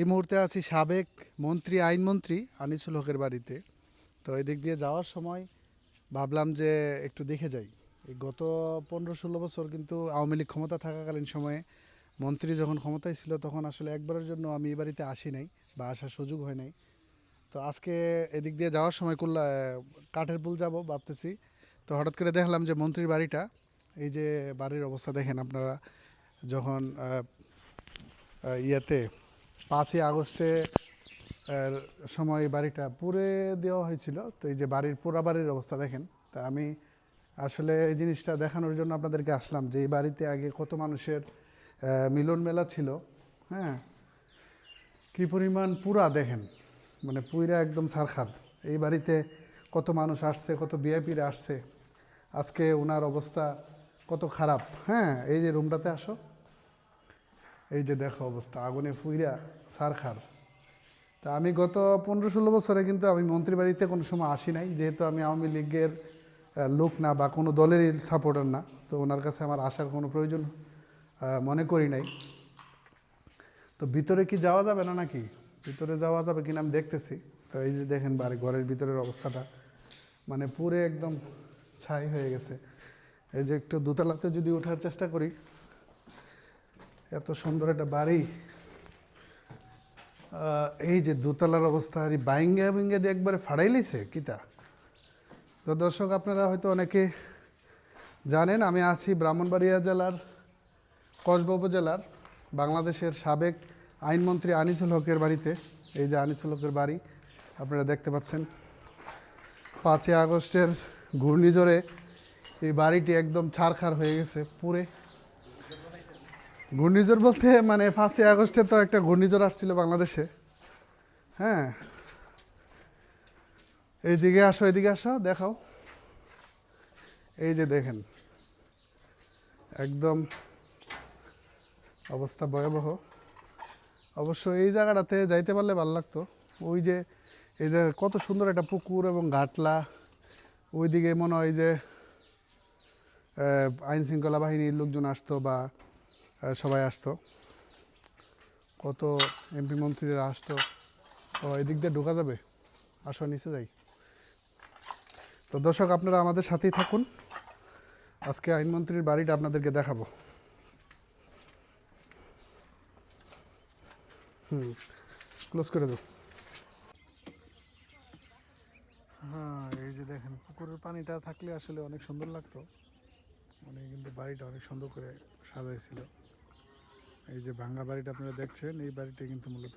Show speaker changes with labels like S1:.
S1: এই মুহূর্তে আছি সাবেক মন্ত্রী, আইনমন্ত্রী আনিসুল হকের বাড়িতে। তো এদিক দিয়ে যাওয়ার সময় ভাবলাম যে একটু দেখে যাই। গত পনেরো ষোলো বছর কিন্তু আওয়ামী লীগ ক্ষমতা থাকাকালীন সময়ে মন্ত্রী যখন ক্ষমতায় ছিল তখন আসলে একবারের জন্য আমি এই বাড়িতে আসি নাই বা আসার সুযোগ হয় নাই। তো আজকে এদিক দিয়ে যাওয়ার সময় করলা কাঠের পুল যাব ভাবতেছি। তো হঠাৎ করে দেখলাম যে মন্ত্রীর বাড়িটা, এই যে বাড়ির অবস্থা দেখেন আপনারা, যখন ইয়েতে পাঁচই আগস্টে, এর সময় বাড়িটা পুরে দেওয়া হয়েছিল। তো এই যে বাড়ির পুরা বাড়ির অবস্থা দেখেন, তা আমি আসলে এই জিনিসটা দেখানোর জন্য আপনাদেরকে আসলাম যে এই বাড়িতে আগে কত মানুষের মিলন মেলা ছিল হ্যাঁ? কি পরিমাণ পুরা দেখেন মানে পুইরা একদম ছারখার। এই বাড়িতে কত মানুষ আসছে, কত বিআইপিরা আসছে, আজকে ওনার অবস্থা কত খারাপ হ্যাঁ? এই যে রুমটাতে আসো। এই যে দেখো অবস্থা, আগুনে ফুইরা ছারখার তা আমি গত পনেরো ষোলো বছরে কিন্তু আমি মন্ত্রী বাড়িতে কোনো সময় আসি নাই, যেহেতু আমি আওয়ামী লীগের লোক না বা কোনো দলের সাপোর্টার না, তো ওনার কাছে আমার আসার কোনো প্রয়োজন মনে করি নাই। তো ভিতরে কি যাওয়া যাবে না নাকি? ভিতরে যাওয়া যাবে কিনা আমি দেখতেছি। তো এই যে দেখেন বাড়ি, ঘরের ভিতরের অবস্থাটা মানে পুরে একদম ছাই হয়ে গেছে। এই যে একটু দোতলাতে যদি ওঠার চেষ্টা করি এত সুন্দর একটা বাড়ি। এই যে দোতলার অবস্থা, আর বাইঙ্গা বিঙ্গা দিয়ে একবারে ফাড়াই লিছে কিতা তো? দর্শক, আপনারা হয়তো অনেকে জানেন, আমি আছি ব্রাহ্মণবাড়িয়া জেলার, কসবা উপজেলার, বাংলাদেশের সাবেক আইনমন্ত্রী আনিসুল হকের বাড়িতে। এই যে আনিসুল হকের বাড়ি, আপনারা দেখতে পাচ্ছেন। পাঁচই আগস্টের ঘূর্ণিঝড়ে এই বাড়িটি একদম ছারখার হয়ে গেছে পুরে ঘূর্ণিঝড় বলতে মানে পাঁচই আগস্টে তো একটা ঘূর্ণিঝড় আসছিল বাংলাদেশে। হ্যাঁ। এইদিকে আসো এদিকে আসো, দেখাও। এই যে দেখেন, একদম অবস্থা ভয়াবহ। অবশ্য এই জায়গাটাতে যাইতে পারলে ভালো লাগতো। ওই যে, এই যে কত সুন্দর একটা পুকুর এবং ঘাটলা। ওইদিকে মনে হয় যে আইন শৃঙ্খলা বাহিনীর লোকজন আসতো বা সবাই আসতো। কত এমপি মন্ত্রীরা আসতো। তো এদিক দিয়ে ঢোকা যাবে? আসো, নিচে যাই। তো দর্শক, আপনারা আমাদের সাথেই থাকুন। আজকে আইনমন্ত্রীর বাড়িটা আপনাদেরকে দেখাবো। হুম ক্লোজ করে দাও। হ্যাঁ এই যে দেখেন, পুকুরের পানিটা থাকলে আসলে অনেক সুন্দর লাগতো। মানে কিন্তু বাড়িটা অনেক সুন্দর করে সাজাইছিল। এই যে ভাঙ্গা বাড়িটা আপনারা দেখছেন, এই বাড়িটা কিন্তু মূলত